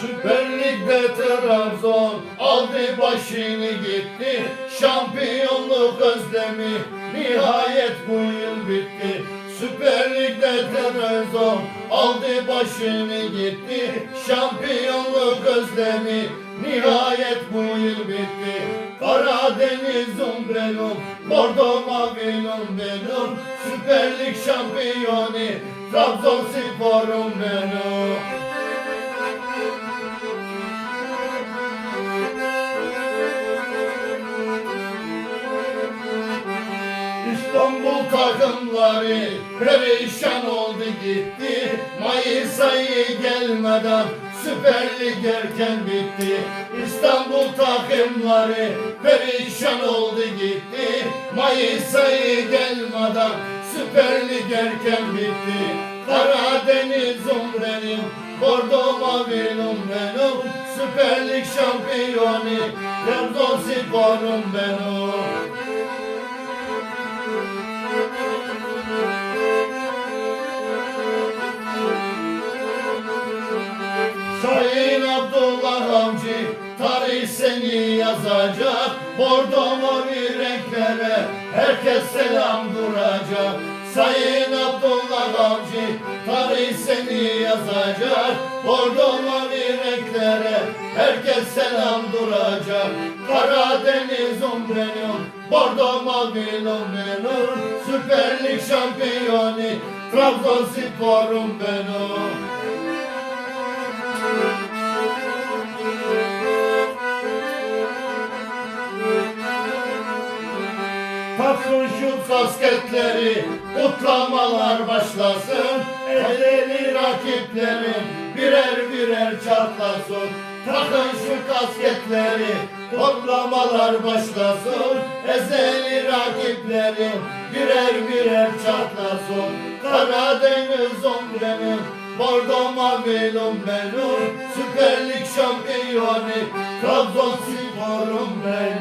Süper Lig'de Trabzon aldı başını gitti. Şampiyonluk özlemi nihayet bu yıl bitti. Süper Lig'de Trabzon aldı başını gitti. Şampiyonluk özlemi nihayet bu yıl bitti Karadeniz'im benim, Bordo mavilim benim Süper Lig şampiyonu Trabzonspor'um benim İstanbul takımları perişan oldu gitti. Mayıs ayı gelmeden Süper Lig erken bitti. İstanbul takımları perişan oldu gitti. Mayıs ayı gelmeden Süper Lig erken bitti. Karadeniz'im benim Bordo mavilim benim Süper Lig şampiyonu Trabzonspor'um benim tarih seni yazacak Bordo mavi renklere herkes selam duracak. Sayın Abdullah Avcı tarih seni yazacak Bordo mavi renklere herkes selam duracak. Karadeniz'im benim Bordo mavilim benim Süper Lig şampiyonu Trabzonspor'um benim Takın şu kasketleri, kutlamalar başlasın. Ezeli rakiplerin birer birer çatlasın. Takın şu kasketleri, kutlamalar başlasın. Ezeli rakiplerin birer birer çatlasın. Karadeniz omremin, Bordo mavilim benim. Süper Lig şampiyonu, Trabzonspor'um benim.